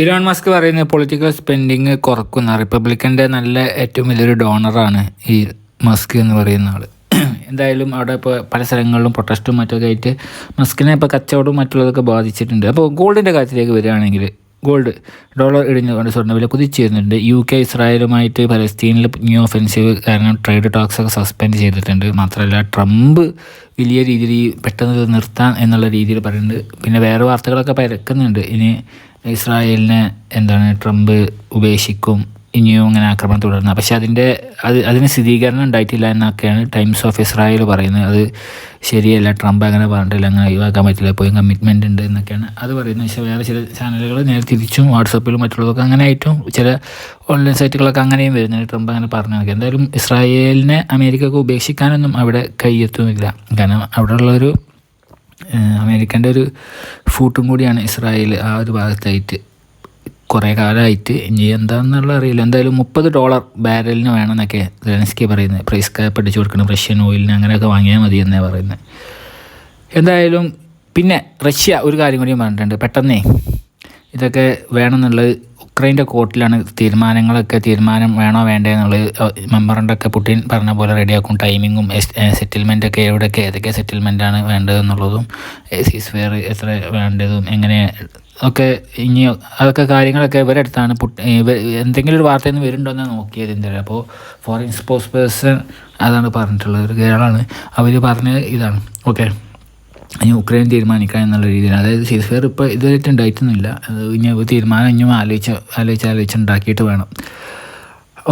Elon Musk പറയുന്ന political spending കുറക്കുന്ന റിപ്പബ്ലിക്കന്റെ നല്ല ഏറ്റവും വലിയൊരു ഡോണറാണ് ഈ മസ്ക് എന്ന് പറയുന്ന ആൾ എന്തായാലും അവിടെ ഇപ്പോൾ പല സ്ഥലങ്ങളിലും പ്രൊട്ടസ്റ്റും മറ്റൊക്കെ ആയിട്ട് മസ്കിനെ ഇപ്പോൾ കച്ചവടവും മറ്റുള്ളതൊക്കെ ബാധിച്ചിട്ടുണ്ട്. അപ്പോൾ ഗോൾഡിന്റെ കാര്യത്തിലേക്ക് വരികയാണെങ്കിൽ ഗോൾഡ് ഡോളർ ഇടിഞ്ഞുകൊണ്ട് സ്വർണവില കുതിച്ചു വരുന്നുണ്ട്. യു കെ ഇസ്രായേലുമായിട്ട് പലസ്തീനിൽ ന്യൂ ഒഫെൻസീവ് കാരണം ട്രേഡ് ടോക്സ് ഒക്കെ സസ്പെൻഡ് ചെയ്തിട്ടുണ്ട്. മാത്രമല്ല ട്രംപ് വലിയ രീതിയിൽ പെട്ടെന്ന് നിർത്താം നിർത്താൻ എന്നുള്ള രീതിയിൽ പറയുന്നുണ്ട്. പിന്നെ വേറെ വാർത്തകളൊക്കെ പരക്കുന്നുണ്ട്. ഇനി ഇസ്രായേലിനെ എന്താണ് ട്രംപ് ഉപേക്ഷിക്കും ഇനിയും ഇങ്ങനെ ആക്രമണം തുടരുന്നത് പക്ഷേ അതിന്റെ അത് അതിന് സ്ഥിരീകരണം ഉണ്ടായിട്ടില്ല എന്നൊക്കെയാണ് ടൈംസ് ഓഫ് ഇസ്രായേൽ പറയുന്നത്. അത് ശരിയല്ല ട്രംപ് അങ്ങനെ പറഞ്ഞിട്ടില്ല അങ്ങനെ ഒഴിവാക്കാൻ പറ്റില്ല പോയി കമ്മിറ്റ്മെന്റ് ഉണ്ട് എന്നൊക്കെയാണ് അത് പറയുന്നത്. പക്ഷേ വേറെ ചില ചാനലുകൾ നേരെ തിരിച്ചും വാട്സപ്പിലും മറ്റുള്ളതൊക്കെ അങ്ങനെ ആയിട്ടും ചില ഓൺലൈൻ സൈറ്റുകളൊക്കെ അങ്ങനെയും വരുന്നുണ്ട്. ട്രംപ് അങ്ങനെ പറഞ്ഞു നോക്കി എന്തായാലും ഇസ്രായേലിനെ അമേരിക്കക്ക് ഉപേക്ഷിക്കാനൊന്നും അവിടെ കൈയെത്തുന്നില്ല കാരണം അവിടെയുള്ളൊരു അമേരിക്കന്റെ ഒരു ഫൂട്ടും കൂടിയാണ് ഇസ്രായേൽ ആ ഒരു ഭാഗത്തായിട്ട് കുറേ കാലമായിട്ട്. ഇനി എന്താണെന്നുള്ള അറിയില്ല. എന്തായാലും മുപ്പത് ഡോളർ ബാരലിന് വേണമെന്നൊക്കെ സെലൻസ്കി പറയുന്നത്. പ്രൈസ് കാപ്പ് അടിച്ചു കൊടുക്കണം. റഷ്യൻ ഓയിലിന് അങ്ങനെയൊക്കെ വാങ്ങിയാൽ മതി എന്നേ പറയുന്നത്. എന്തായാലും പിന്നെ റഷ്യ ഒരു കാര്യം കൂടി പറഞ്ഞിട്ടുണ്ട്. പെട്ടെന്നേ ഇതൊക്കെ വേണമെന്നുള്ളത് ഉക്രൈന്റെ കോർട്ടിലാണ് തീരുമാനങ്ങളൊക്കെ തീരുമാനം വേണോ വേണ്ടേ എന്നുള്ളത് മെമ്പറിന്റെയൊക്കെ പുട്ടിൻ പറഞ്ഞ പോലെ റെഡിയാക്കും. ടൈമിങ്ങും സെറ്റിൽമെന്റൊക്കെ എവിടെയൊക്കെ ഏതൊക്കെ സെറ്റിൽമെന്റാണ് വേണ്ടതെന്നുള്ളതും സീസ് ഫെയർ എത്ര വേണ്ടതും എങ്ങനെ ഒക്കെ ഇനി അതൊക്കെ കാര്യങ്ങളൊക്കെ ഇവരുടെ അടുത്താണ് എന്തെങ്കിലും ഒരു വാർത്തയിൽ നിന്ന് വരുന്നുണ്ടോ നോക്കിയത് എന്തായാലും അപ്പോൾ ഫോറിൻ സ്പോർട്സ് പേഴ്സൺ അതാണ് പറഞ്ഞിട്ടുള്ളത് ഒരു കേരളമാണ് അവർ പറഞ്ഞത് ഇതാണ്. ഓക്കെ. ഇനി ഉക്രൈൻ തീരുമാനിക്കുക എന്നുള്ള രീതിയിൽ. അതായത് സീസ് ഫെയർ ഇപ്പോൾ ഇതുവരെയായിട്ട് ഉണ്ടായിട്ടൊന്നുമില്ല. അത് ഇനി തീരുമാനം ഇനിയും ആലോചിച്ച് ആലോചിച്ച് ആലോചിച്ച് ഉണ്ടാക്കിയിട്ട് വേണം.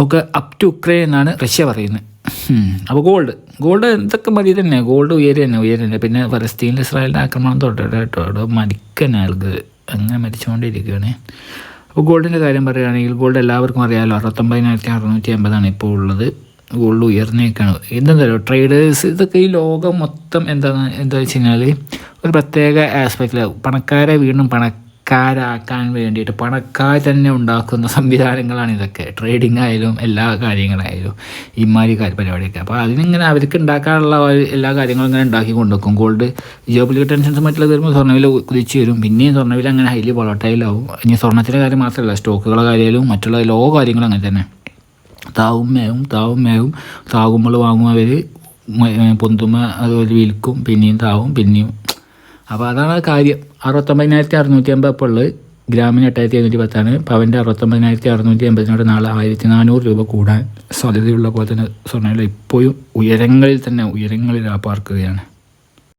ഒക്കെ അപ് ടു ഉക്രൈൻ എന്നാണ് റഷ്യ പറയുന്നത്. അപ്പോൾ ഗോൾഡ് ഗോൾഡ് എന്തൊക്കെ മതി? തന്നെ ഗോൾഡ് ഉയരുക തന്നെ ഉയരുക തന്നെ. പിന്നെ ഫലസ്തീനിൽ ഇസ്രായേലിന്റെ ആക്രമണം തൊട്ടിട്ട് കേട്ടോ. അവിടെ മരിക്കുന്ന ആൾക്ക് അങ്ങനെ മരിച്ചുകൊണ്ടിരിക്കുകയാണ്. അപ്പോൾ ഗോൾഡിന്റെ കാര്യം പറയുകയാണെങ്കിൽ ഗോൾഡ് എല്ലാവർക്കും അറിയാമല്ലോ അറുപത്തൊമ്പതിനായിരത്തി അറുന്നൂറ്റി അമ്പതാണ് ഇപ്പോൾ ഉള്ളത്. ഗോൾഡ് ഉയർന്നേക്കാണ്. എന്താ ട്രേഡേഴ്സ് ഇതൊക്കെ ഈ ലോകം മൊത്തം എന്താണ് എന്താ വെച്ച് കഴിഞ്ഞാൽ ഒരു പ്രത്യേക ആസ്പെക്റ്റിൽ പണക്കാരെ വീണ്ടും പണക്കാരാക്കാൻ വേണ്ടിയിട്ട് പണക്കാർ തന്നെ ഉണ്ടാക്കുന്ന സംവിധാനങ്ങളാണ് ഇതൊക്കെ. ട്രേഡിംഗ് ആയാലും എല്ലാ കാര്യങ്ങളായാലും ഇമാരി പരിപാടിയൊക്കെ. അപ്പോൾ അതിനിങ്ങനെ അവർക്ക് ഉണ്ടാക്കാനുള്ള എല്ലാ കാര്യങ്ങളും ഇങ്ങനെ ഉണ്ടാക്കി കൊണ്ടുവെക്കും. ഗോൾഡ് ജിയോ പൊളിറ്റിക്കൽ ടെൻഷൻസ് മറ്റുള്ളത് വരുമ്പോൾ സ്വർണവില കുതിച്ച് വരും. പിന്നെയും സ്വർണവില അങ്ങനെ ഹൈലി വോളട്ടൈലാവും ഇനി സ്വർണത്തിന്റെ കാര്യം മാത്രമല്ല സ്റ്റോക്കുകളുടെ കാര്യമായാലും മറ്റുള്ള ലോ കാര്യങ്ങളും അങ്ങനെ തന്നെ. താവും മേവും താവും മേവും. താകുമ്പോൾ വാങ്ങും അവർ പൊന്തുമ്മ അതുപോലെ വിൽക്കും പിന്നെയും താവും പിന്നെയും. അപ്പോൾ അതാണ് കാര്യം. അറുപത്തൊമ്പതിനായിരത്തി അറുന്നൂറ്റി അമ്പത് അപ്പോൾ ഉള്ളത്. ഗ്രാമിന് എട്ടായിരത്തി എഴുന്നൂറ്റി പത്താണ് പവന്റെ അറുപത്തൊമ്പതിനായിരത്തി അറുന്നൂറ്റി അമ്പതിനോട് നാളെ ആയിരത്തി നാനൂറ് രൂപ കൂടാൻ സാധ്യതയുള്ള പോലെ തന്നെ സ്വർണവില ഇപ്പോഴും ഉയരങ്ങളിൽ തന്നെ ഉയരങ്ങളിൽ ആ പാർക്കുകയാണ്.